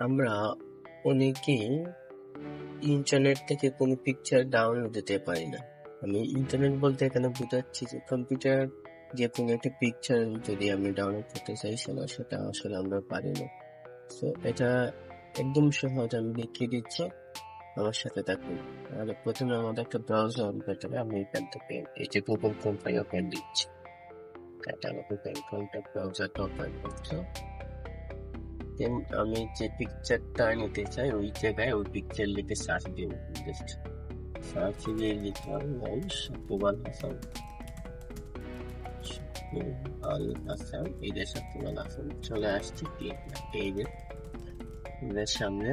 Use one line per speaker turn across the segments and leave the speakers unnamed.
আমরা অনেকেই ইন্টারনেট থেকে কোনো পিকচার ডাউনলোড দিতে পারি না। আমি ইন্টারনেট বলতে এখানে বোঝাচ্ছি যে কম্পিউটার যে কোনো একটা পিকচার যদি আমি ডাউনলোড করতে চাই, সেটা আসলে আমরা পারি না। তো এটা একদম সহজ। আমি দেখিয়ে দিচ্ছি। আমার সাথে থাকুন। তাহলে প্রথমে আমাদের একটা ব্রাউজার করতে হবে। আমি এখান থেকে এই যে গুগল ক্রোমটাই ওপেন দিচ্ছি। এটা আমার গুগল ক্রোমটা ব্রাউজারটা ওপেন করছ। দেন আমি যে পিকচারটা নিতে চাই, ওই জায়গায় ওই পিকচার লিখে সার্চ দিব জাস্ট সার্চ দিয়ে লিখলাম নাম সাকিবাল হাসান। সাকিবাল হাসান, এই যে সাকিবাল হাসান, চলে আসছে এই যে, এদের সামনে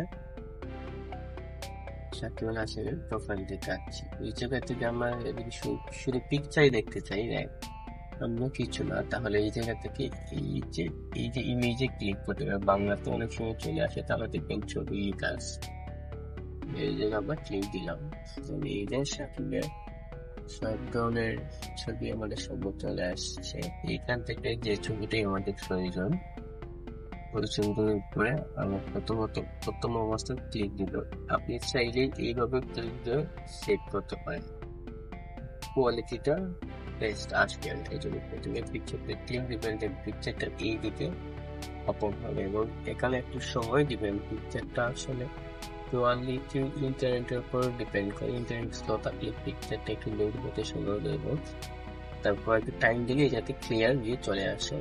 সাকিবাল হাসানের প্রোফাইল দেখাচ্ছি। ওই জায়গা থেকে আমরা শুধু পিকচারই দেখতে চাই দেখ অন্য কিছু না। তাহলে এই জায়গা থেকে এই যে এই যে ইমেজে ক্লিক করতে হবে। বাংলাতে অনেক সময় চলে আসে, তাহলে দেখবেন ছবি আছে এই জায়গা আবার ক্লিক দিলাম। তাহলে এই যে সাকিবের সব ধরনের ছবি আমাদের সম্ভব চলে আসছে। এইখান থেকে যে ছবিটাই আমাদের প্রয়োজন ছবিটার উপরে আমার প্রথমত, প্রথম অবস্থায় ক্লিক দিল। আপনি চাইলে এইভাবে ক্লিক দিয়ে সেভ করতে পারেন। কোয়ালিটিটা বেস্ট আসবে এই জন্য প্রথমে পিকচারটা ক্লিক দিবেন যে পিকচারটা এই দিকে ওপেন হবে এবং এখানে একটু সময় দিবেন পিকচারটা আসলে কোয়ালিটি ইন্টারনেটের উপর ডিপেন্ড করে। ইন্টারনেট স্লো থাকলে পিকচারটা একটু লোড হতে সময় দেব তারপর একটু টাইম দিলে যাতে ক্লিয়ার ভিউ চলে আসে।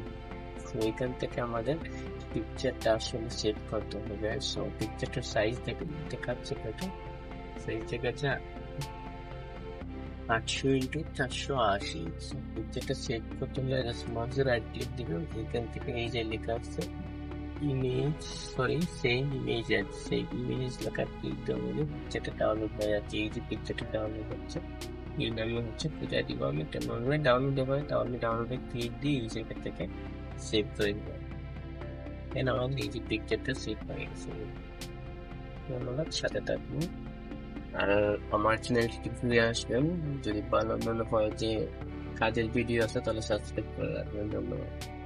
তো থেকে আমাদের পিকচারটা আসলে সেট করতে হবে। সো পিকচারটার সাইজ দেখে দেখাচ্ছে কত সাইজ দেখাচ্ছে আটশো ইন্টু চারশো আশি পিকচারটা সেভ করতে হলে মাউসের রাইট ক্লিক দিবেন এখান থেকে এই যে লেখা আছে image sorry same image add সেই ইমেজ লেখা ক্লিক দেওয়া হলে পিকচারটা ডাউনলোড হয়ে যাচ্ছে এই যে পিকচারটা ডাউনলোড হচ্ছে এই নামে হচ্ছে পূজা দিব আমি একটা নর্মালি ডাউনলোড দেবো তাহলে ডাউনলোডে ক্লিক দিয়ে এই জায়গা থেকে সেভ করে দেবো দেন আমাদের এই যে পিকচারটা সেভ হয়ে গেছে ধন্যবাদ সাথে থাকবেন আর আমার চ্যানেলটি ফিরে আসবেন, যদি ভালো মনে হয় যে কাজের ভিডিও আছে, তাহলে সাবস্ক্রাইব করে রাখবেন, ধন্যবাদ।